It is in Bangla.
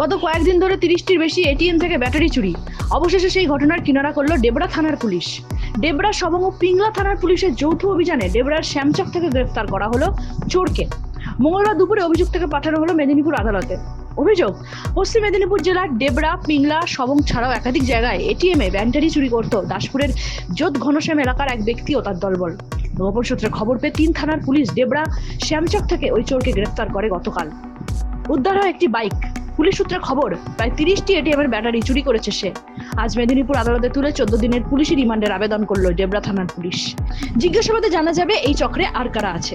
গত কয়েকদিন ধরে তিরিশটির বেশি এটিএম থেকে ব্যাটারি চুরি। অবশেষে সেই ঘটনার কিনারা করল ডেবরা থানার পুলিশ। ডেবরা সবং ও পিংলা থানার পুলিশের যৌথ অভিযানে ডেবরার শ্যামচক থেকে গ্রেফতার করা হলো চোরকে। মঙ্গলবার দুপুরে অভিযোগ থেকে পাঠানো হলো মেদিনীপুর আদালতে। অভিযোগ, পশ্চিম মেদিনীপুর জেলার ডেবরা, পিংলা, সবং ছাড়াও একাধিক জায়গায় এটিএমে ব্যাটারি চুরি করত দাসপুরের যোধ ঘনশ্যাম এলাকার এক ব্যক্তি ও তার দলবল। গোপন সূত্রে খবর পেয়ে তিন থানার পুলিশ ডেবরা, শ্যামচক থেকে ওই চোরকে গ্রেফতার করে গতকাল। উদ্ধার হয় একটি বাইক। পুলিশ সূত্রে খবর, প্রায় তিরিশটি এটিএম এর ব্যাটারি চুরি করেছে সে। আজ মেদিনীপুর আদালতে তুলে চোদ্দ দিনের পুলিশি রিমান্ডের আবেদন করল ডেবরা থানার পুলিশ। জিজ্ঞাসাবাদে জানা যাবে, এই চক্রে আর কারা আছে।